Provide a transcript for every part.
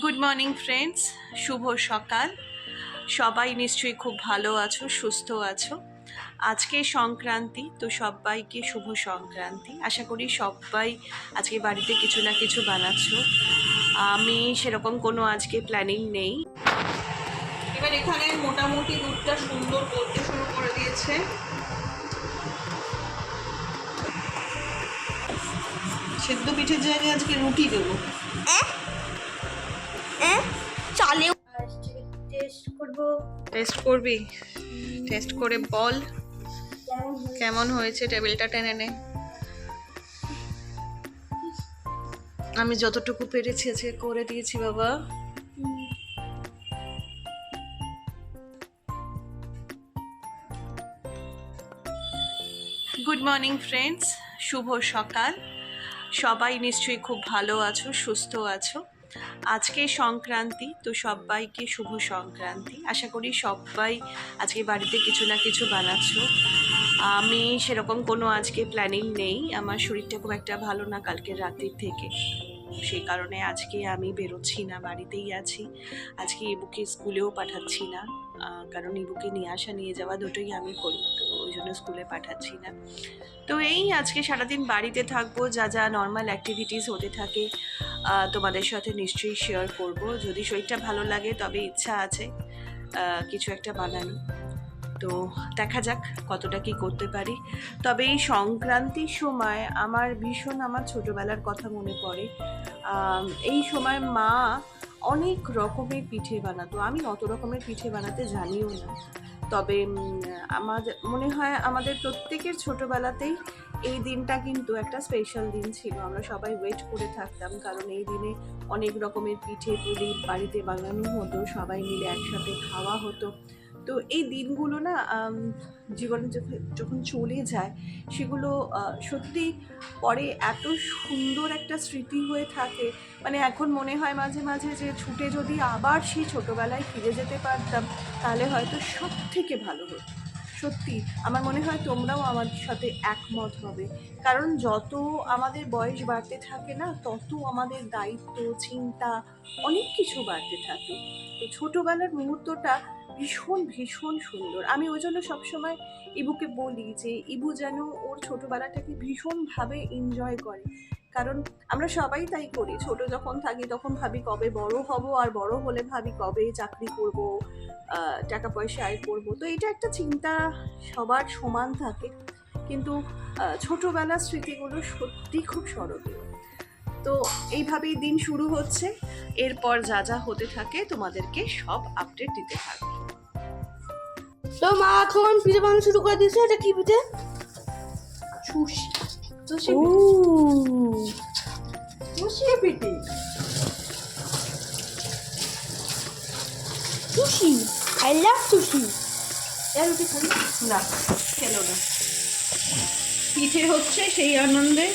Good morning friends শুভ সকাল। সবাই নিশ্চয়ই খুব ভালো আছো, সুস্থ আছো। আজকে সংক্রান্তি, তো সবাইকে শুভ সংক্রান্তি। আশা করি সবাই আজকে বাড়িতে কিছু না কিছু বানাচ্ছ। আমি সেরকম কোনো আজকে প্ল্যানিং নেই। এবার এখানে মোটামুটি দুধটা সুন্দর করতে শুরু করে দিয়েছে। সেদ্ধ পিঠের জায়গায় আজকে রুটি দেবো। টেস্ট করবি? টেস্ট করে বল। কেমন হয়েছে। টেবিলটা টেনে নে। আমি যতটুকু পেরেছি আজকে করে দিয়েছি বাবা। গুড মর্নিং ফ্রেন্ডস শুভ সকাল। সবাই নিশ্চয়ই খুব ভালো আছো, সুস্থ আছো। আজকে সংক্রান্তি, তো সবাইকে শুভ সংক্রান্তি। আশা করি সবাই আজকে বাড়িতে কিছু না কিছু বানাচ্ছ। আমি সেরকম কোনো আজকে প্ল্যানিং নেই। আমার শরীরটা খুব একটা ভালো না কালকের রাতের থেকে। সেই কারণে আজকে আমি বেরোচ্ছি না, বাড়িতেই আছি। আজকে ইবুকে স্কুলেও পাঠাচ্ছি না। কারণ ইবুকে নিয়ে আসা, নিয়ে যাওয়া দুটোই আমি করি। তো ওই জন্য স্কুলে পাঠাচ্ছি না। তো এই আজকে সারাদিন বাড়িতে থাকব, যা যা নর্মাল অ্যাক্টিভিটিস হতে থাকে। তোমাদের সাথে নিশ্চয়ই শেয়ার করব। যদি শরীরটা ভালো লাগে, তবে ইচ্ছা আছে কিছু একটা বানানো তো দেখা যাক কতটা কি করতে পারি। তবে এই সংক্রান্তির সময় আমার ভীষণ আমার ছোটোবেলার কথা মনে পড়ে। এই সময় মা অনেক রকমের পিঠে বানাতো। আমি অত রকমের পিঠে বানাতে জানিও না। তবে আমাদের, মনে হয় আমাদের প্রত্যেকের ছোটোবেলাতেই এই দিনটা কিন্তু একটা স্পেশাল দিন ছিল। আমরা সবাই ওয়েট করে থাকতাম, কারণ এই দিনে অনেক রকমের পিঠে পুলি, বাড়িতে বানানো হতো, সবাই মিলে একসাথে খাওয়া হতো। তো এই দিনগুলো না জীবনে যখন যখন চলে যায়, সেগুলো সত্যি পরে এত সুন্দর একটা স্মৃতি হয়ে থাকে। মানে এখন মনে হয় মাঝে মাঝে যে ছুটে যদি আবার সেই ছোটোবেলায় ফিরে যেতে পারতাম, তাহলে হয়তো সব থেকে ভালো হতো। সত্যি, আমার মনে হয় তোমরাও আমার সাথে একমত হবে। কারণ যত আমাদের বয়স বাড়তে থাকে না, তত আমাদের দায়িত্ব, চিন্তা অনেক কিছু বাড়তে থাকে। তো ছোটোবেলার মুহূর্তটা ভীষণ ভীষণ সুন্দর। আমি ওই জন্য সবসময় ইবুকে বলি যে, ইবু যেন ওর ছোটোবেলাটাকে ভীষণভাবে এনজয় করে। কারণ আমরা সবাই তাই করি। ছোট যখন থাকি তখন ভাবি কবে বড় হব আর বড় হলে ভাবি কবে চাকরি করব টাকা পয়সা আয় করব। তো এটা একটা চিন্তা সবার সমান থাকে। কিন্তু ছোটবেলার স্মৃতিগুলো সত্যি খুব স্মরণীয়। তো এইভাবেই দিন শুরু হচ্ছে। এরপর যা যা হতে থাকে তোমাদেরকে সব আপডেট দিতে থাকবে। তো মা এখন পিঠে বানানো শুরু করে দিয়েছে এটা কি পিঠে? সুশি। পিঠে। সুশি? আই লাভ সুশি এর রুটি খালি না খেলো না। পিঠে হচ্ছে সেই আনন্দে।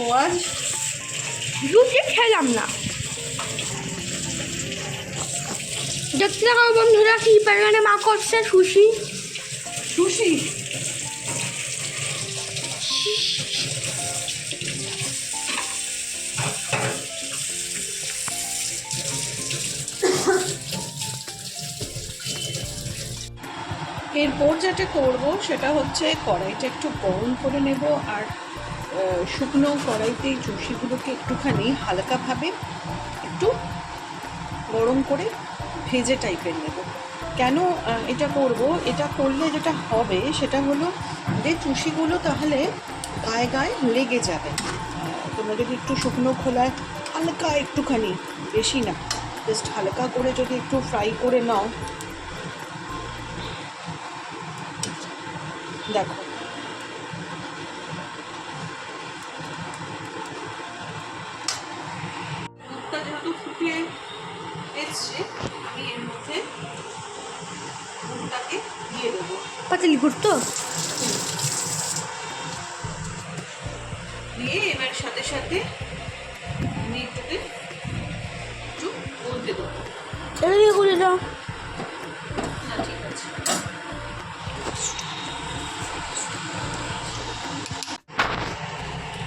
ও আজ রুটি খেলাম না। দেখতে থাকো বন্ধুরা, কি পরিমাণে মা করছে সুশি। সুশি? এরপর যেটা করব, সেটা হচ্ছে কড়াইটা একটু গরম করে নেব আর শুকনো কড়াইতে চষিগুলোকে একটুখানি হালকাভাবে একটু গরম করে ভেজে টাইপের নেব। কেন এটা করব? এটা করলে যেটা হবে, সেটা হলো যে চুষিগুলো তাহলে গায়ে গায়ে লেগে যাবে। তোমরা যদি একটু শুকনো খোলায় হালকা একটুখানি, বেশি না জাস্ট হালকা করে যদি একটু ফ্রাই করে নাও। দেখো। যেহেতু ফুটিয়ে এসছে আমি এর মধ্যে দুধটাকে দিয়ে দেবো পাতালি করতো দিয়ে এবার সাথে সাথে আমি একটু দেবো। দাও। না ঠিক আছে।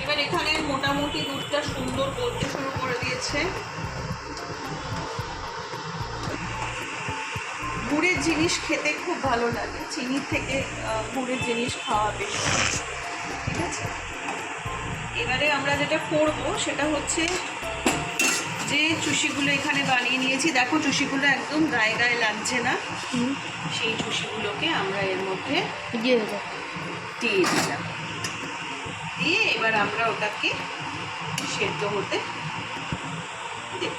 এবার এখানে মোটামুটি দুধটা সুন্দর বলতে শুরু করে দিয়েছে। জিনিস খেতে খুব ভালো লাগে। চিনির থেকে গুড়ের জিনিস খাওয়া বেশি ঠিক আছে? এবারে আমরা যেটা করব সেটা হচ্ছে যে চুষিগুলো এখানে বানিয়ে নিয়েছি। দেখো চুষিগুলো একদম গায়ে গায়ে লাগছে না। সেই চুষিগুলোকে আমরা এর মধ্যে দিয়ে দিয়ে দিলাম। দিয়ে এবার আমরা ওটাকে সেদ্ধ হতে দেব।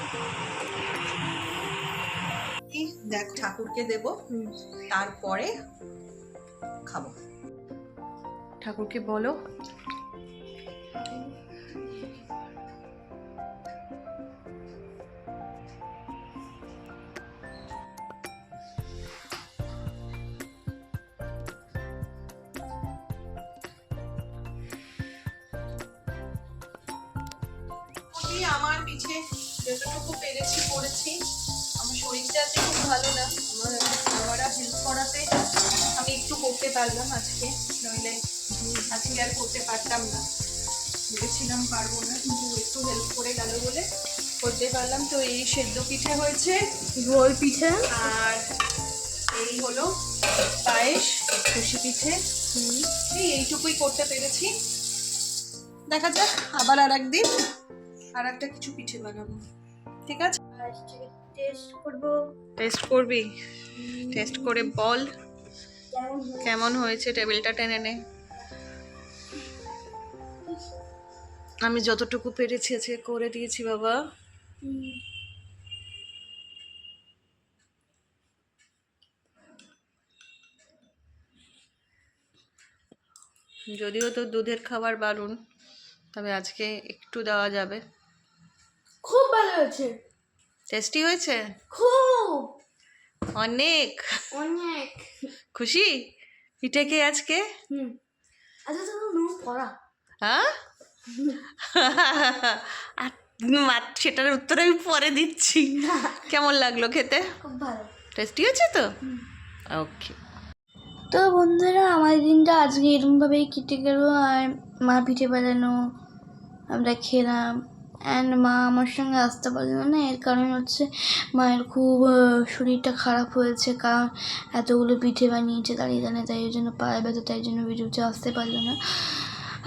দেখ ঠাকুরকে দেব। তারপরে খাব। ঠাকুরকে বলো। যতটুকু পেরেছি করেছি। আমার শরীরটা খুব ভালো না। আমার বাবারা হেল্প করাতে আমি একটু করতে পারলাম আজকে। নইলে আজকে আর করতে পারতাম না। ভেবেছিলাম পারব না কিন্তু একটু হেল্প করে গেল বলে করতে পারলাম। তো এই সেদ্ধ পিঠে হয়েছে। গোল পিঠে। আর এই হলো পায়েস খুশি পিঠে। এই এইটুকুই করতে পেরেছি। দেখা যাক আবার আর একদিন আর একটা কিছু পিঠে বানাবো। ঠিক আছে? টেস্ট করব। টেস্ট করবি? টেস্ট করে বল। কেমন হয়েছে? টেবিলটা টেনে নে। আমি যতটুকু পেরেছি আজকে করে দিয়েছি বাবা। যদিও তো দুধের খাবার বারণ তবে আজকে একটু দেওয়া যাবে। হয়েছে? টেস্টি হয়েছে? খুব। অনেক। অনেক। খুশি? পিঠে খেয়ে আজকে? হুম। আচ্ছা তো নো করা হ্যাঁ? আর মা- সেটার উত্তর আমি পরে দিচ্ছি। কেমন লাগল খেতে? খুব ভালো। টেস্টি হয়েছে তো? ওকে তো বন্ধুরা আমার দিনটা আজকে এরকমভাবেই কেটে গেল। আর মা পিঠে বানানো আমরা খেলাম। অ্যান্ড মা আমার সঙ্গে আসতে পারল না। এর কারণ হচ্ছে মায়ের খুব শরীরটা খারাপ হয়েছে। কারণ এতগুলো পিঠে বানিয়েছে দাঁড়িয়ে দাঁড়িয়ে তাই জন্য পায়ে ব্যথা, তাই জন্য ভিডিওতে আসতে পারল না।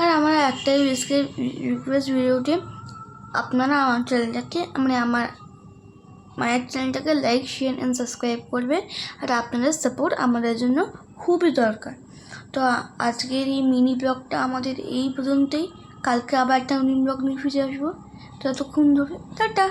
আর আমার একটাই রিস্কের রিকোয়েস্ট ভিডিওতে আপনারা আমার চ্যানেলটাকে মানে আমার মায়ের চ্যানেলটাকে লাইক শেয়ার অ্যান্ড সাবস্ক্রাইব করবে আর আপনাদের সাপোর্ট আমাদের জন্য খুবই দরকার। তো আজকের এই মিনি ব্লগটা আমাদের এই পর্যন্তই। কালকে আবার একটা মিনি ব্লগ নিয়ে ফিরে আসব। ততক্ষণ ধরে টাটা